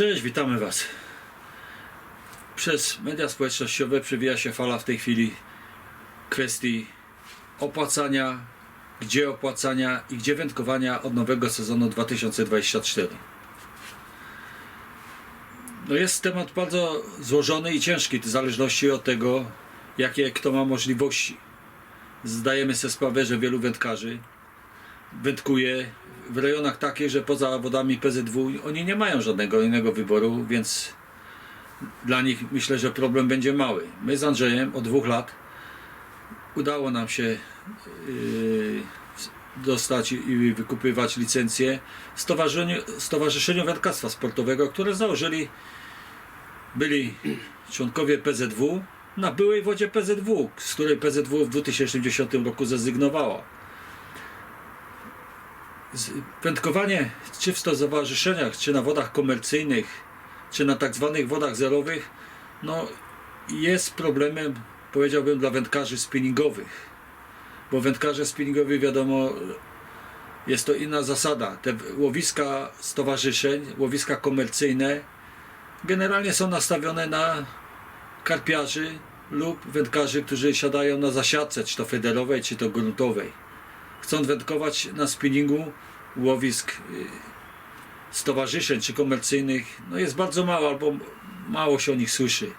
Cześć, witamy Was. Przez media społecznościowe przewija się fala w tej chwili kwestii opłacania, gdzie opłacania i gdzie wędkowania od nowego sezonu 2024. No jest temat bardzo złożony i ciężki, w zależności od tego, jakie kto ma możliwości. Zdajemy sobie sprawę, że wielu wędkarzy wędkuje w rejonach takich, że poza wodami PZW oni nie mają żadnego innego wyboru, więc dla nich myślę, że problem będzie mały. My z Andrzejem od dwóch lat udało nam się yy, dostać i wykupywać licencję Stowarzyszeniu, Stowarzyszeniu Wędkarstwa Sportowego, które założyli byli członkowie PZW na byłej wodzie PZW, z której PZW w 2010 roku zrezygnowała wędkowanie czy w stowarzyszeniach, czy na wodach komercyjnych, czy na tak zwanych wodach zerowych, no jest problemem, powiedziałbym, dla wędkarzy spinningowych. Bo wędkarze spinningowi, wiadomo, jest to inna zasada. Te łowiska stowarzyszeń, łowiska komercyjne generalnie są nastawione na karpiarzy lub wędkarzy, którzy siadają na zasiadce, czy to federowej, czy to gruntowej chcą wędkować na spinningu łowisk y, stowarzyszeń czy komercyjnych, no jest bardzo mało albo mało się o nich słyszy.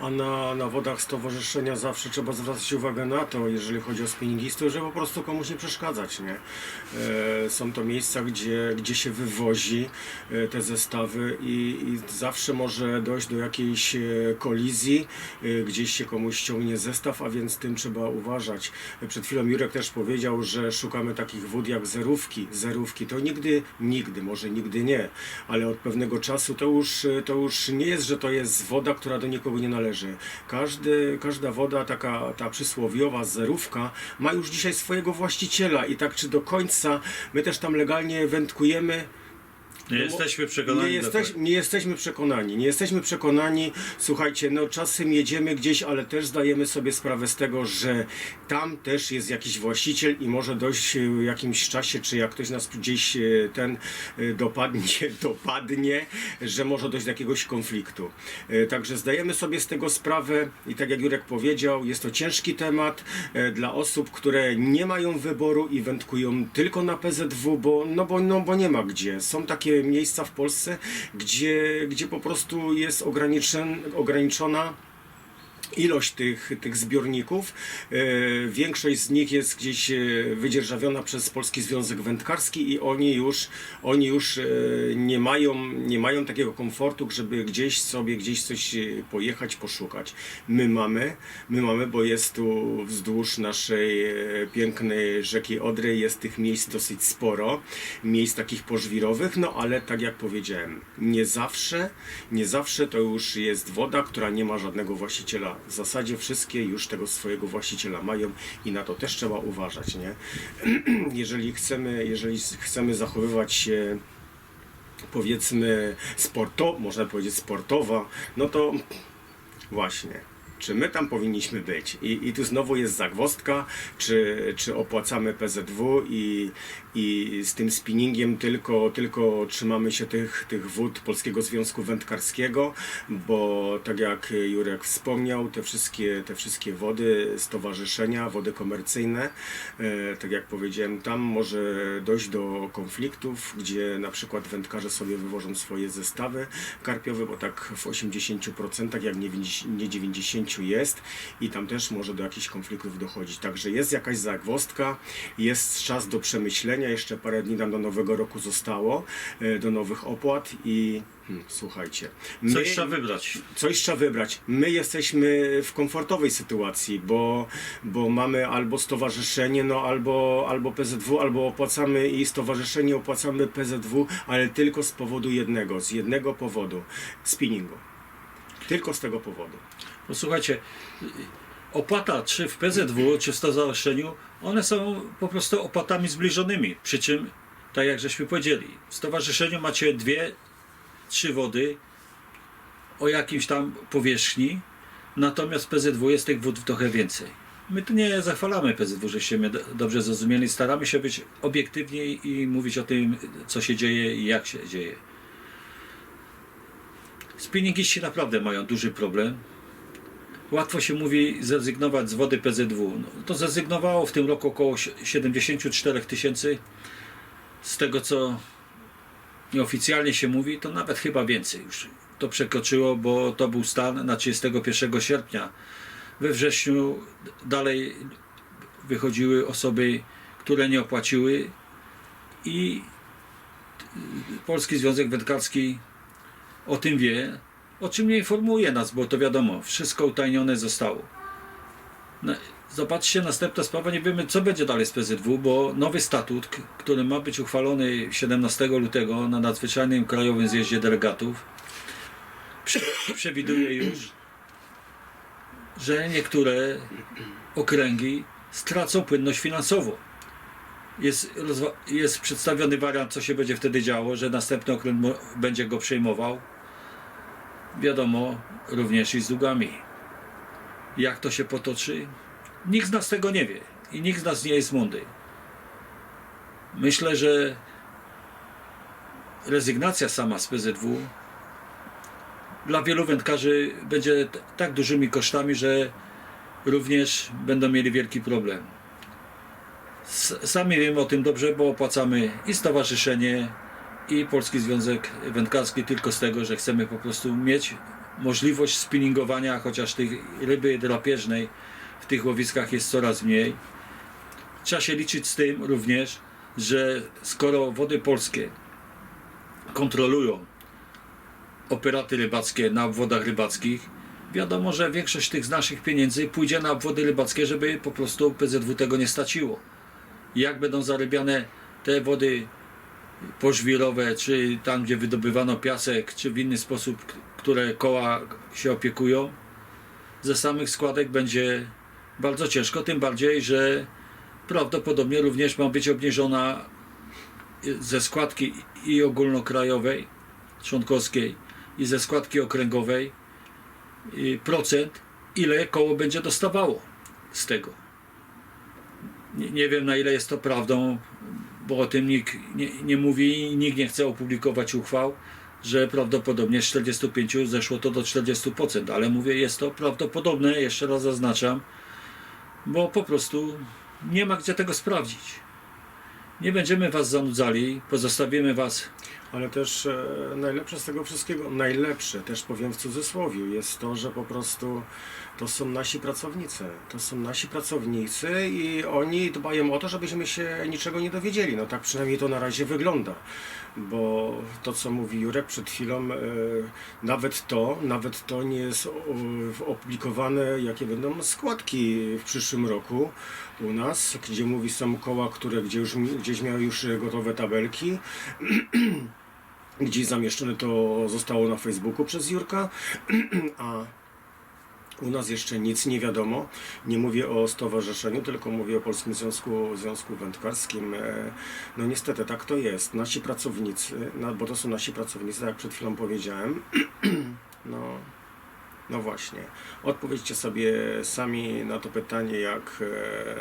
A na, na wodach stowarzyszenia zawsze trzeba zwracać uwagę na to, jeżeli chodzi o spinningistów, żeby po prostu komuś nie przeszkadzać, nie? E, są to miejsca, gdzie, gdzie się wywozi e, te zestawy i, i zawsze może dojść do jakiejś e, kolizji, e, gdzieś się komuś ściągnie zestaw, a więc tym trzeba uważać. Przed chwilą Jurek też powiedział, że szukamy takich wód jak zerówki. Zerówki to nigdy, nigdy, może nigdy nie, ale od pewnego czasu to już, to już nie jest, że to jest woda, która do nikogo nie należy. Każdy, każda woda, taka ta przysłowiowa zerówka, ma już dzisiaj swojego właściciela i tak czy do końca my też tam legalnie wędkujemy. Nie No, jesteśmy przekonani. Nie, jesteś, nie jesteśmy przekonani, nie jesteśmy przekonani. Słuchajcie, no czasem jedziemy gdzieś, ale też zdajemy sobie sprawę z tego, że tam też jest jakiś właściciel i może dojść e, w jakimś czasie, czy jak ktoś nas gdzieś e, ten e, dopadnie, dopadnie, że może dojść do jakiegoś konfliktu. Także zdajemy sobie z tego sprawę i tak jak Jurek powiedział, jest to ciężki temat dla osób, które nie mają wyboru i wędkują tylko na PZW, bo, no bo, no bo nie ma gdzie. Są takie miejsca w Polsce, gdzie, gdzie po prostu jest ograniczona ilość tych, tych zbiorników. E, większość z nich jest gdzieś e, wydzierżawiona przez Polski Związek Wędkarski i oni już, oni już e, nie, mają, nie mają takiego komfortu, żeby gdzieś sobie gdzieś coś pojechać, poszukać. My mamy, my mamy, bo jest tu wzdłuż naszej pięknej rzeki Odry jest tych miejsc dosyć sporo, miejsc takich pożwirowych, no ale tak jak powiedziałem, nie zawsze, nie zawsze to już jest woda, która nie ma żadnego właściciela. W zasadzie wszystkie już tego swojego właściciela mają i na to też trzeba uważać, nie? Jeżeli chcemy, jeżeli chcemy zachowywać się powiedzmy sporto, można powiedzieć sportowa, no to właśnie. Czy my tam powinniśmy być? I, i tu znowu jest zagwostka, czy, czy opłacamy PZW i, i z tym spinningiem tylko, tylko trzymamy się tych, tych wód Polskiego Związku Wędkarskiego, bo tak jak Jurek wspomniał, te wszystkie, te wszystkie wody, stowarzyszenia, wody komercyjne, e, tak jak powiedziałem, tam może dojść do konfliktów, gdzie na przykład wędkarze sobie wywożą swoje zestawy karpiowe, bo tak w 80%, jak nie 90%, jest i tam też może do jakichś konfliktów dochodzić. Także jest jakaś zagwostka, jest czas do przemyślenia, jeszcze parę dni nam do nowego roku zostało, e, do nowych opłat i hmm, słuchajcie. My, coś trzeba wybrać. Coś trzeba wybrać. My jesteśmy w komfortowej sytuacji, bo, bo mamy albo stowarzyszenie, no albo, albo PZW, albo opłacamy i stowarzyszenie opłacamy PZW, ale tylko z powodu jednego, z jednego powodu, spinningu. Tylko z tego powodu. Posłuchajcie, opłata czy w PZW, czy w stowarzyszeniu, one są po prostu opłatami zbliżonymi. Przy czym, tak jak żeśmy powiedzieli, w stowarzyszeniu macie dwie, trzy wody o jakimś tam powierzchni, natomiast w PZW jest tych wód trochę więcej. My tu nie zachwalamy PZW, żeście mnie do- dobrze zrozumieli. Staramy się być obiektywni i mówić o tym, co się dzieje i jak się dzieje. Spinningiści naprawdę mają duży problem. Łatwo się mówi zrezygnować z wody PZW. No, to zrezygnowało w tym roku około 74 tysięcy. Z tego co nieoficjalnie się mówi, to nawet chyba więcej już. To przekroczyło, bo to był stan na 31 sierpnia. We wrześniu dalej wychodziły osoby, które nie opłaciły i Polski Związek Wędkarski o tym wie, o czym nie informuje nas, bo to wiadomo, wszystko utajnione zostało. No, zobaczcie, następna sprawa, nie wiemy co będzie dalej z PZW, bo nowy statut, który ma być uchwalony 17 lutego na nadzwyczajnym krajowym zjeździe delegatów, prze- przewiduje już, że niektóre okręgi stracą płynność finansową. Jest, jest przedstawiony wariant, co się będzie wtedy działo, że następny okręg będzie go przejmował. Wiadomo, również i z długami. Jak to się potoczy? Nikt z nas tego nie wie i nikt z nas nie jest mądry. Myślę, że rezygnacja sama z PZW dla wielu wędkarzy będzie tak dużymi kosztami, że również będą mieli wielki problem. S- Sami wiemy o tym dobrze, bo opłacamy i stowarzyszenie, i Polski Związek Wędkarski tylko z tego, że chcemy po prostu mieć możliwość spinningowania, chociaż tej ryby drapieżnej w tych łowiskach jest coraz mniej. Trzeba się liczyć z tym również, że skoro wody polskie kontrolują operaty rybackie na obwodach rybackich, wiadomo, że większość tych z naszych pieniędzy pójdzie na obwody rybackie, żeby po prostu PZW tego nie straciło. Jak będą zarybiane te wody pożwirowe, czy tam, gdzie wydobywano piasek, czy w inny sposób, które koła się opiekują, ze samych składek będzie bardzo ciężko, tym bardziej, że prawdopodobnie również ma być obniżona ze składki i ogólnokrajowej, członkowskiej, i ze składki okręgowej procent, ile koło będzie dostawało z tego. Nie, nie wiem na ile jest to prawdą, bo o tym nikt nie, nie mówi i nikt nie chce opublikować uchwał, że prawdopodobnie z 45 zeszło to do 40%, ale mówię, jest to prawdopodobne, jeszcze raz zaznaczam, bo po prostu nie ma gdzie tego sprawdzić. Nie będziemy Was zanudzali, pozostawimy Was Ale też e, najlepsze z tego wszystkiego, najlepsze też powiem w cudzysłowie, jest to, że po prostu to są nasi pracownicy. To są nasi pracownicy i oni dbają o to, żebyśmy się niczego nie dowiedzieli. No tak przynajmniej to na razie wygląda. Bo to, co mówi Jurek przed chwilą, e, nawet to, nawet to nie jest opublikowane, jakie będą składki w przyszłym roku u nas, gdzie mówi są koła, które już, gdzieś miały już gotowe tabelki gdzieś zamieszczone to zostało na Facebooku przez Jurka, a u nas jeszcze nic nie wiadomo. Nie mówię o stowarzyszeniu, tylko mówię o Polskim Związku, Związku Wędkarskim. E, No niestety tak to jest. Nasi pracownicy, bo to są nasi pracownicy, jak przed chwilą powiedziałem. No, no właśnie. Odpowiedzcie sobie sami na to pytanie, jak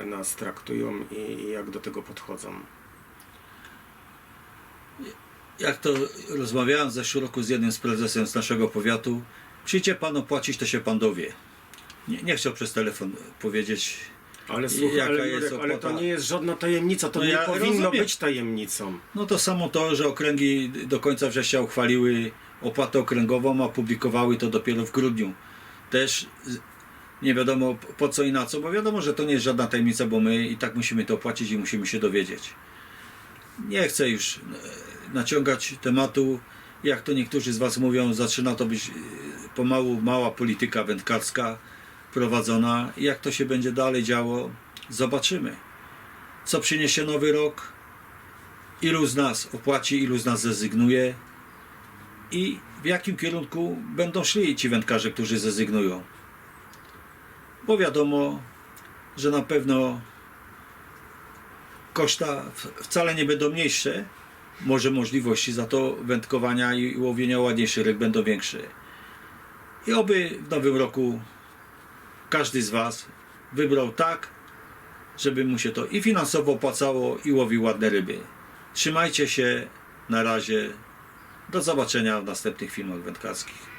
e, nas traktują i jak do tego podchodzą. Jak to rozmawiałem w zeszłym roku z jednym z prezesem z naszego powiatu, przyjdzie pan opłacić, to się pan dowie. Nie, nie chciał przez telefon powiedzieć. Ale słuchaj, Jaka ale, jest Jurek, ale to opłata? nie jest żadna tajemnica, to No nie ja powinno rozumiem. być tajemnicą. No to samo to, że okręgi do końca września uchwaliły opłatę okręgową, a publikowały to dopiero w grudniu. Też z- nie wiadomo po co i na co, bo wiadomo, że to nie jest żadna tajemnica, bo my i tak musimy to opłacić i musimy się dowiedzieć. Nie chcę już e, naciągać tematu. Jak to niektórzy z Was mówią, zaczyna to być e, pomału mała polityka wędkarska prowadzona. Jak to się będzie dalej działo, zobaczymy. Co przyniesie nowy rok, ilu z nas opłaci, ilu z nas zrezygnuje i w jakim kierunku będą szli ci wędkarze, którzy zrezygnują. Bo wiadomo, że na pewno koszta wcale nie będą mniejsze, może możliwości za to wędkowania i łowienia ładniejszych ryb będą większe. I oby w nowym roku każdy z Was wybrał tak, żeby mu się to i finansowo opłacało, i łowił ładne ryby. Trzymajcie się, na razie. Do zobaczenia w następnych filmach wędkarskich.